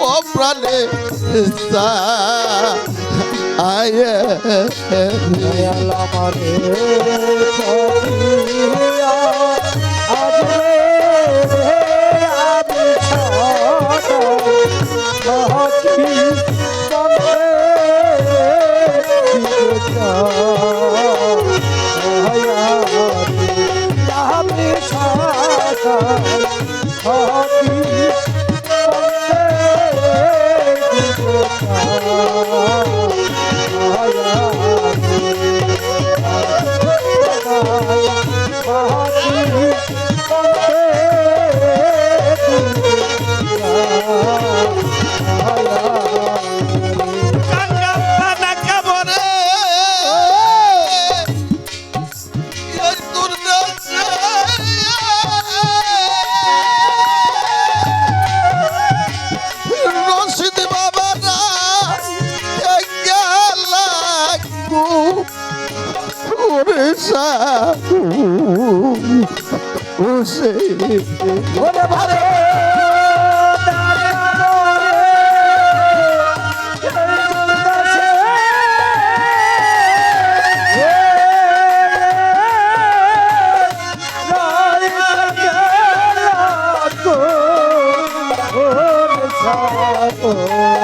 পদ্ম অপ্রাণে আয়। দয়াল কাঙ্গাপানা সে ওরে ভারে ওরে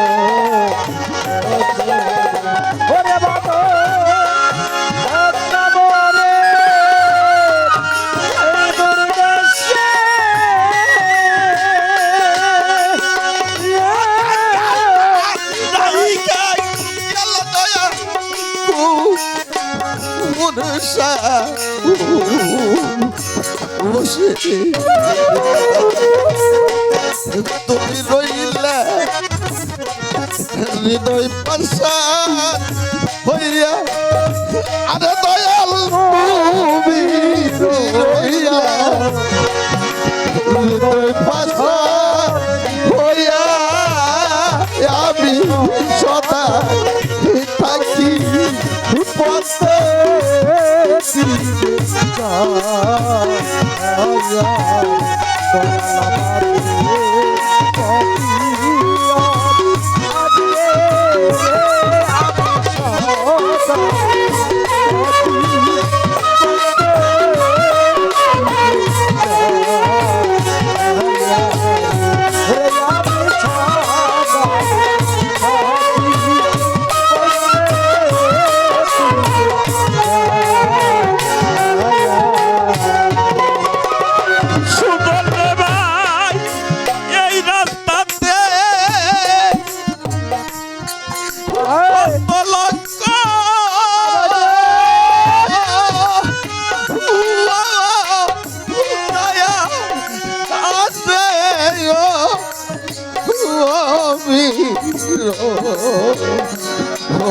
ওরে সা ও সে তুমি রইলা হৃদয় পাশান হইয়া সুবর্ণ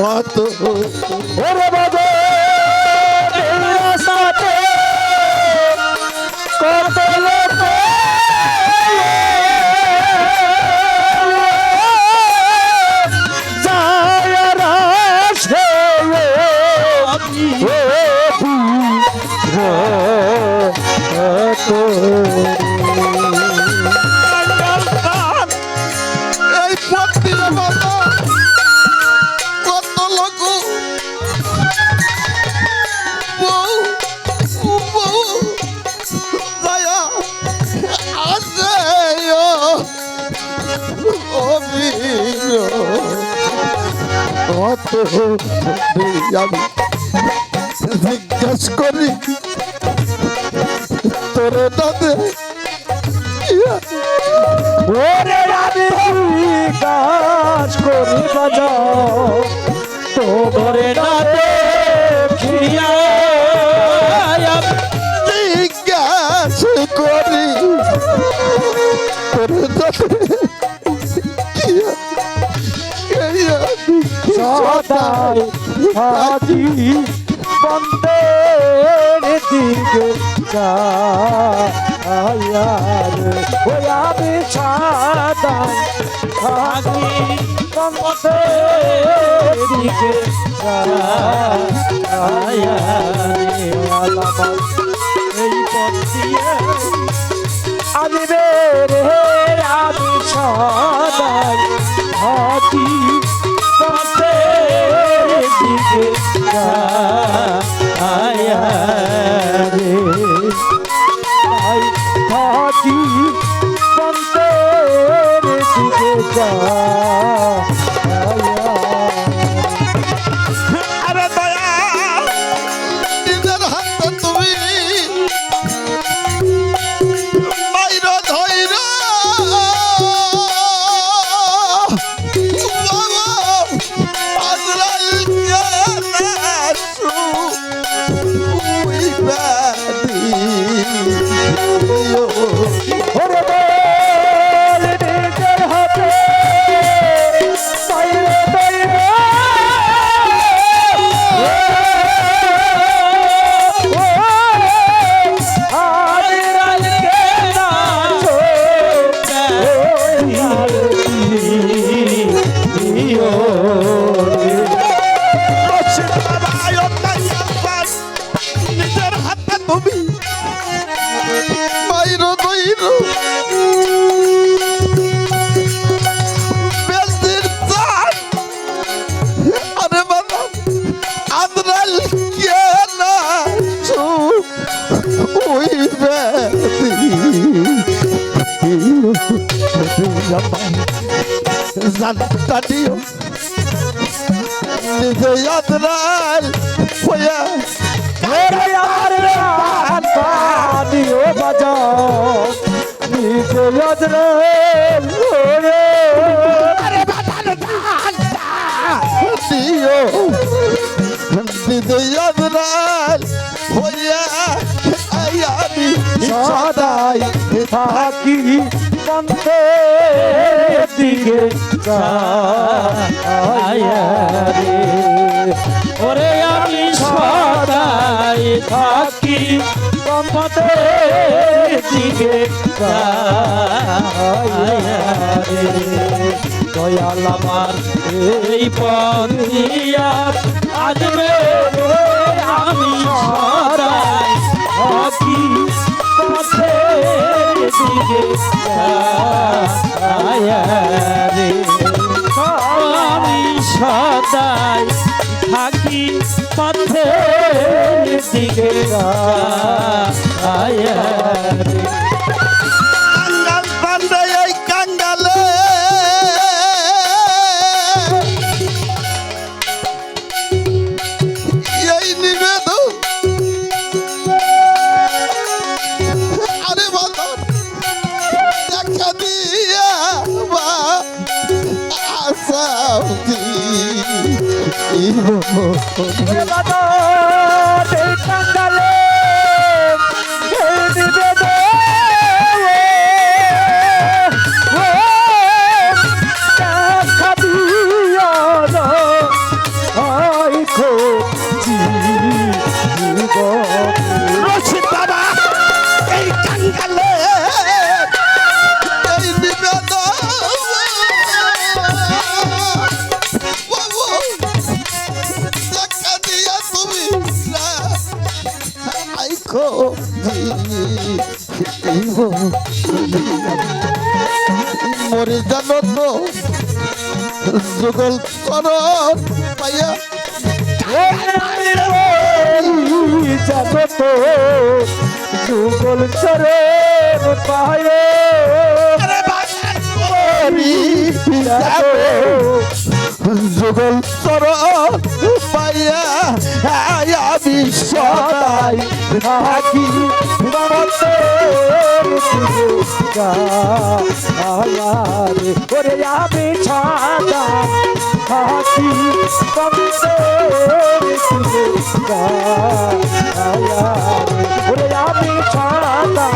অত ওরে বাবা কত আমি জিজ্ঞাস করি তোরে দাদে ওরে আমি কাজ করি বাজাও। তোরে না দেখিয়া জিজ্ঞাস করি তোরে দাদে সদাই থাকি বন্ধের দিকে যায়ার ওই আমি সাদাই থাকি বন্ধের দিকে যায়ার এই পথ দিয়ে আমি বেরে আমি ওরে জানতা দিও। নিজে আদরাল হইয়া ওরে আমার বাজাও আরে জানতা দিও নিজে আদরাল হইয়া আয়ামি সদাই থাকি। বন্ধে দিকে রে ওরে আমি সদাই থাকি বন্ধে দিকে দয়াল আমার এই পথিয়া আজ কাঙ্গাল বান্দে এই কাঙ্গালে এই নিবেদন আরে বাদর দেখা দিয়া বা আসাউদি রে বাবা এই কাঙ্গালে মরে জানো তো যুগল চরণ জগত যুগল চরে পায়ে। যুগল চরণ পাইয়া সদাই থাকি আয়ারে ওরে আমি ছাদা থাকি আয়ারে ওরে আমি ছাদা